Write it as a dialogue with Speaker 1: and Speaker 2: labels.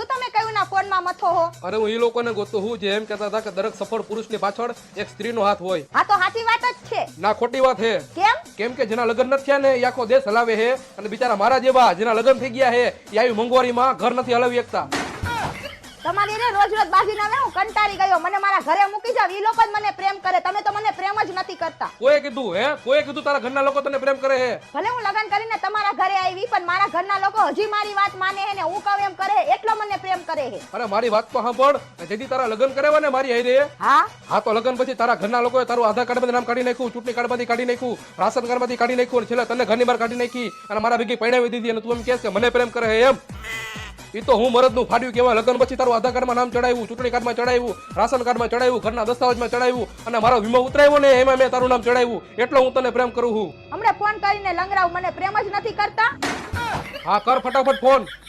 Speaker 1: શું તમે કહ્યું ના ફોનમાં મથો હો?
Speaker 2: અરે હું એ લોકોને ગોતો હું જે એમ કહેતા હતા કે દરેક સફળ પુરુષની પાછળ એક સ્ત્રીનો હાથ હોય.
Speaker 1: હા તો સાચી વાત જ છે.
Speaker 2: ના ખોટી વાત હે.
Speaker 1: કેમ?
Speaker 2: કેમ કે જેના લગ્ન નથી થયા ને એ આખો દેશ હલાવે છે અને બિચારા મારા જેવા જેના લગ્ન થઈ ગયા છે એ આવી મોંઘવારીમાં ઘર નથી હલાવી શકતા.
Speaker 1: તમારી રે રોજ રોજ બાજી ના હું કંટાળી ગયો. મને મારા ઘરે મૂકી જાવ એ લોકો જ મને પ્રેમ કરે. તમે તો મને કરતા.
Speaker 2: કોઈએ કીધું હે? કોઈ કીધું તારા ઘરના લોકો તને પ્રેમ કરે હે?
Speaker 1: ભલે હું લગ્ન કરીને તમારા ઘરે આવી પણ મારા ઘરના લોકો હજી મારી વાત માને હે ને હું કહું એમ કરે એટલો મને પ્રેમ કરે હે.
Speaker 2: અરે મારી વાત તો સાંભળ. જેથી તારા લગ્ન કરાવ્યા ને મારી હારે
Speaker 1: હા?
Speaker 2: હા તો લગ્ન પછી તારા ઘરના લોકોએ તારું આધાર કાર્ડ નામ કાઢી નાખ્યું ચૂંટણી કાર્ડમાંથી કાઢી નાખ્યું રાશન કાર્ડમાંથી કાઢી નાખ્યું અને છેલ્લે તને ઘરની બહાર કાઢી નાખી અને મારા ભેગી પૈણાવી દીધી અને તું એમ કહેશ કે મને પ્રેમ કરે હે એમ. એ તો હું મરદનું ફાડ્યું કેવા લગ્ન પછી તારું આધાર કાર્ડમાં નામ ચડાવ્યું ચૂંટણી કાર્ડમાં ચડાવ્યું રાશન કાર્ડમાં ચડાવ્યું ઘરના દસ્તાવેજમાં ચડાવ્યું અને મારો વીમો ઉતરાવ્યો ને એમાં મેં તારું નામ ચડાવ્યું. એટલો હું તને પ્રેમ કરું છું.
Speaker 1: હમણાં ફોન કરીને લંગરાવ મને પ્રેમ જ નથી કરતા.
Speaker 2: હા કર ફટાફટ ફોન.